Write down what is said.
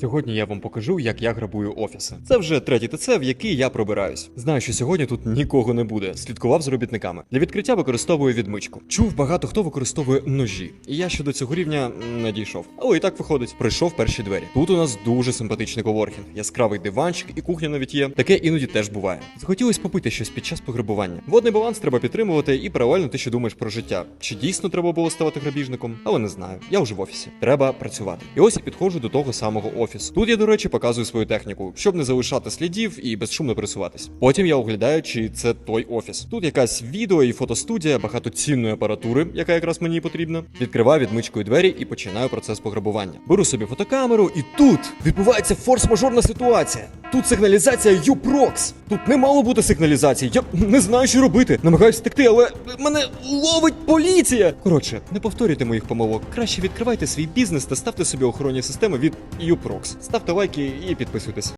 Сьогодні я вам покажу, як я грабую офіси. Це вже третій ТЦ, в який я пробираюсь. Знаю, що сьогодні тут нікого не буде. Слідкував з робітниками. Для відкриття використовую відмичку. Чув, багато хто використовує ножі. І я ще до цього рівня не дійшов. Але і так виходить. Пройшов перші двері. Тут у нас дуже симпатичний коворкінг, яскравий диванчик і кухня навіть є. Таке іноді теж буває. Захотілось попити щось під час пограбування. Водний баланс треба підтримувати і паралельно ти що думаєш про життя. Чи дійсно треба було ставати грабіжником? Але не знаю. Я вже в офісі. Треба працювати. І ось я підходжу до того самого офісу. Тут я, до речі, показую свою техніку, щоб не залишати слідів і безшумно пересуватись. Потім я оглядаю, чи це той офіс. Тут якась відео і фотостудія, багато цінної апаратури, яка якраз мені потрібна. Відкриваю відмичкою двері і починаю процес пограбування. Беру собі фотокамеру, і тут відбувається форс-мажорна ситуація. Тут сигналізація UPROX. Тут не мало бути сигналізації. Я не знаю, що робити. Намагаюся втекти, але мене ловить поліція. Коротше, не повторюйте моїх помилок. Краще відкривайте свій бізнес та ставте собі охоронні системи від UPROX. Ставте лайки і підписуйтесь.